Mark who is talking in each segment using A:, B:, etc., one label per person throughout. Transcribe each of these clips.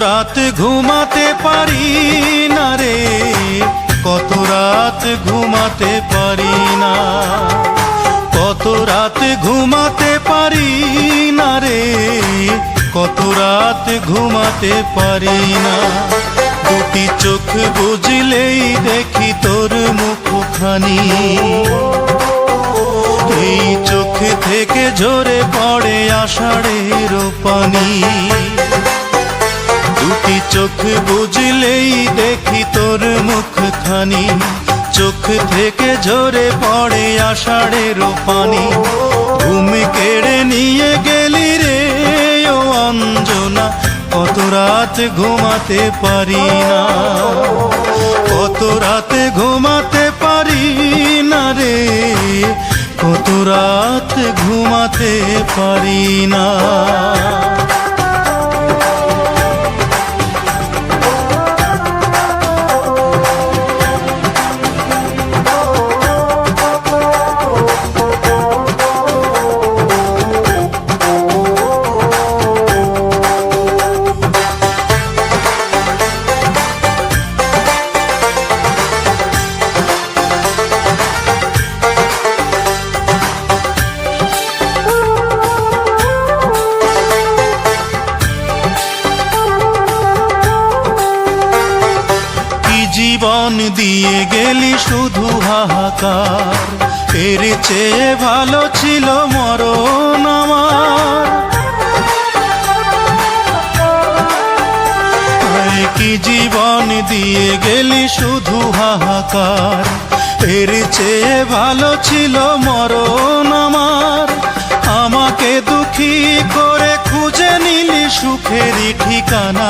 A: ঘুমাতে পারি না রে? কত রাত ঘুমাতে পারি না? কত রাত ঘুমাতে পারি না রে? কত রাত ঘুমাতে পারি না? দুটি চোখ বুঝলেই দেখি তোর মুখখানি। এই চোখ থেকে ঝরে পড়ে আষাঢ়ের পানি। চোখ বুঝলেই দেখি তোর মুখখানি। চোখ থেকে ঝরে পড়ে আষাঢ়ের পানি ঘুম কেড়ে নিয়ে গেলি রে, ও অঞ্জনা, কত রাত ঘুমাতে পারি না। কত রাতে ঘুমাতে পারি না রে, কত রাত ঘুমাতে পারি না। জীবন দিয়ে গেলি শুধু হাহাকার। এর চেয়ে ভালো ছিল মরণ আমার। কি জীবন দিয়ে গেলি শুধু হাহাকার। এর চেয়ে ভালো ছিল মরণ আমার। আমাকে দুঃখী করে খুঁজে নিলি সুখেরই ঠিকানা।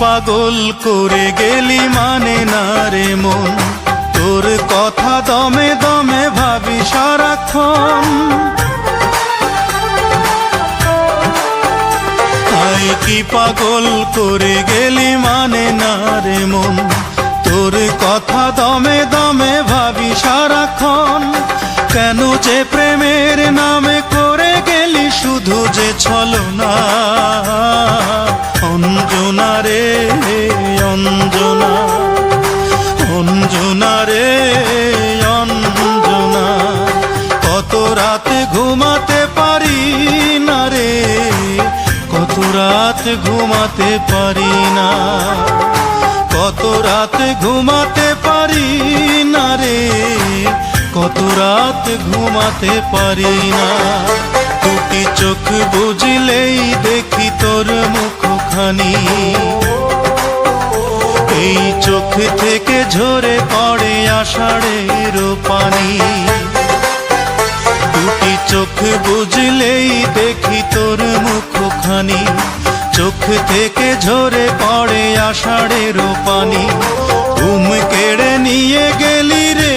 A: পাগল করে গেলি মানে না রে মন? তোর কথা দমে দমে ভাবি সারাক্ষণ। আয় কি পাগল করে গেলি মানে না রে মন? তোর কথা দমে দমে ভাবি সারাক্ষণ। কেন যে প্রেমের নামে শুধু যে ছলনা, অঞ্জনা রে, অঞ্জনা অঞ্জনা রে, অঞ্জনা। কত রাত ঘুমাতে পারি না রে, কত রাত ঘুমাতে পারি না। কত রাত ঘুমাতে পারি না রে, কত রাত ঘুমাতে পারি না। দুটি চোখ বুঝলেই দেখি তোর মুখখানি। এই চোখ থেকে ঝরে পড়ে আষাঢ়ের পানি। দুটি চোখ বুঝলেই দেখি তোর মুখখানি। চোখ থেকে ঝরে পড়ে আষাঢ়ের পানি। ঘুম কেড়ে নিয়ে গেলি রে,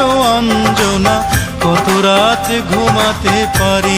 A: ও অঞ্জনা, কত রাত ঘুমাতে পারি?